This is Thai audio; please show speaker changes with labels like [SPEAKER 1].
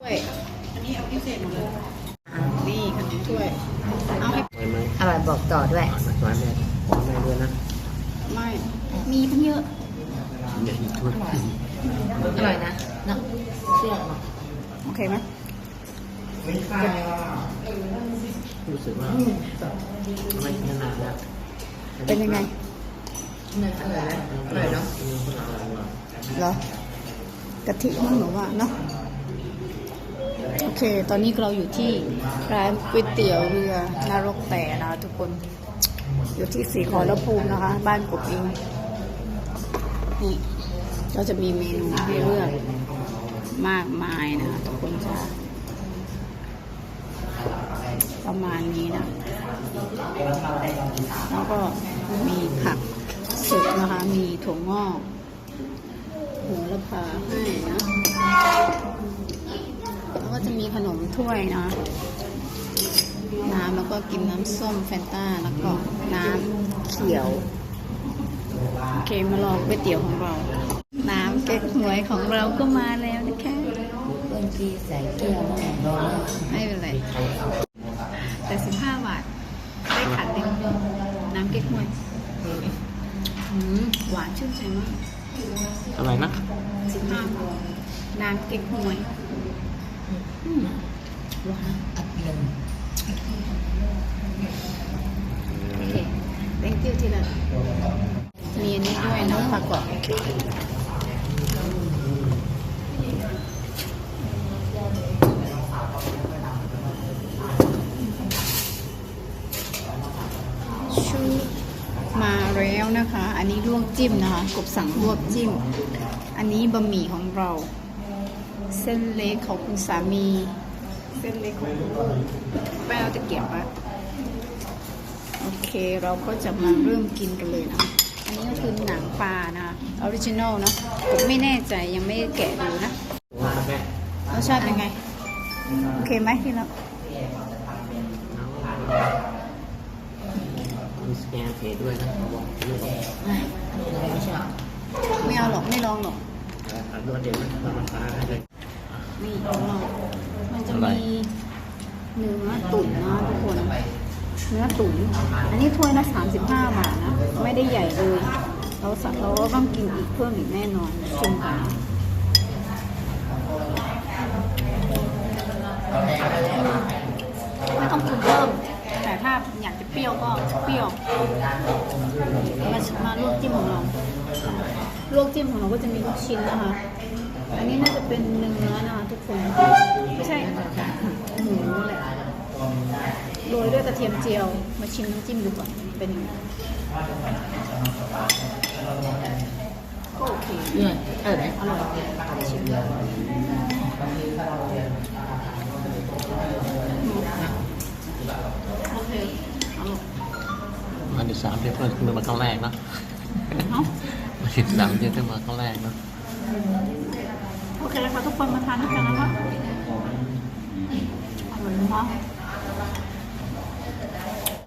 [SPEAKER 1] ถ้วยอันนี้เอาพิเศษหมดเลยนี่ขนมถ้วย เอาให้
[SPEAKER 2] ไว้ไหม
[SPEAKER 3] อร่อยบอกต่อด้วย
[SPEAKER 2] อ่านร้านแม่ขอแม่ด้วยนะ
[SPEAKER 1] ไม่ มีทั้งเยอะ
[SPEAKER 2] อย่าอีกถ้วย
[SPEAKER 3] อร่อยนะเนาะเชื่อเนาะ
[SPEAKER 1] โอเคไหม
[SPEAKER 2] รู้สึกว่าไม่ขนาดแล้ว
[SPEAKER 1] เป็นยังไง
[SPEAKER 3] เนื้ออร่อยนะอร่อยเนาะ
[SPEAKER 2] อืมคนละอะไรวะ
[SPEAKER 1] เหรอกะทิมั้งหนูว่าเนาะ โอเค ตอนนี้เราอยู่ที่ร้านก๋วยเตี๋ยวเรือนรกแต่นะทุกคน อยู่ที่สีขอรภูมินะคะ บ้านปุกเองนี่ก็จะมีเมนูให้เลือกมากมายนะทุกคนจะประมาณนี้นะ แล้วก็มีผักสดนะคะ มีถั่วงอกหัวละพาให้นะ ก็จะมีขนมถ้วยนะ น้ำแล้วก็กินน้ำส้มแฟนต้าแล้วก็น้ำเขียว โอเคมาลองก๋วยเตี๋ยวของเรา น้ำเก๊กหวยของเราก็มาแล้วนะคะ
[SPEAKER 3] บางทีใส่เกลือแหม่
[SPEAKER 1] ไม่เป็นไรแต่สิบห้าบาทได้ขัดเต็มน้ำเก๊กฮวยอืมหวานชื่นใจมาก
[SPEAKER 2] อะไรนะ
[SPEAKER 1] สิบห้าบาทน้ำเก๊กฮวย thank you ที่ละมีอันนี้ด้วยน้ำผักกรอบชูมาแล้วนะคะ อันนี้ลวกจิ้มนะคะ กบสั่งลวกจิ้ม อันนี้บะหมี่ของเรา เส้นเล็กของคุณสามี เส้นเล็กของคุณลูกแป้วตะเกียบอะโอเคเราก็จะมาเริ่มกินกันเลยนะ อันนี้ก็คือหนังปลานะคะออริจินอลเนาะผมไม่แน่ใจยังไม่ได้แกะดูนะ
[SPEAKER 2] ว่าแม่
[SPEAKER 1] รสชาติเป็นไง โอเคไหมที่เรา
[SPEAKER 2] มีสแกนเพจด้วยนะเขาบอกด้วย
[SPEAKER 3] ไม่เราไม่ชอบ
[SPEAKER 1] ไม่เอาหรอก ไม่ลองหรอก
[SPEAKER 2] อ่านด้วยเด็กนะธรรมดาได้เลย
[SPEAKER 1] นี่ของเรามันจะมีเนื้อตุ๋นนะทุกคน เนื้อตุ๋นอันนี้ถ้วยละ35 บาทนะ ไม่ได้ใหญ่เลย เราสั่งเราก็ต้องกินอีกเพิ่มอีกแน่นอนชิมกันไม่ต้องปรุงเพิ่ม แต่ถ้าอยากจะเปรี้ยวก็เปรี้ยวมามาลวกจิ้มของเราลวกจิ้มของเราก็จะมีลูกชิ้นนะคะ อันนี้น่าจะเป็นเนื้อนะคะทุกคน ไม่ใช่หมูแหละโรยด้วยกระเทียมเจียว มาชิมน้ำจิ้มดูก่อน เป็นยังไงก็โอเค
[SPEAKER 3] เนื่อยเออไหม
[SPEAKER 1] อร่อยชิมโอเคอั
[SPEAKER 2] นที่สามที่เพิ่งขึ้นมาครั้งแรกเนาะ
[SPEAKER 1] เนาะ
[SPEAKER 2] วันที่สามที่ขึ้นมาครั้งแรกเนาะ
[SPEAKER 1] โอเคแล้วค่ะทุกคนมาทานด้วยกันนะคะอร่อยมาก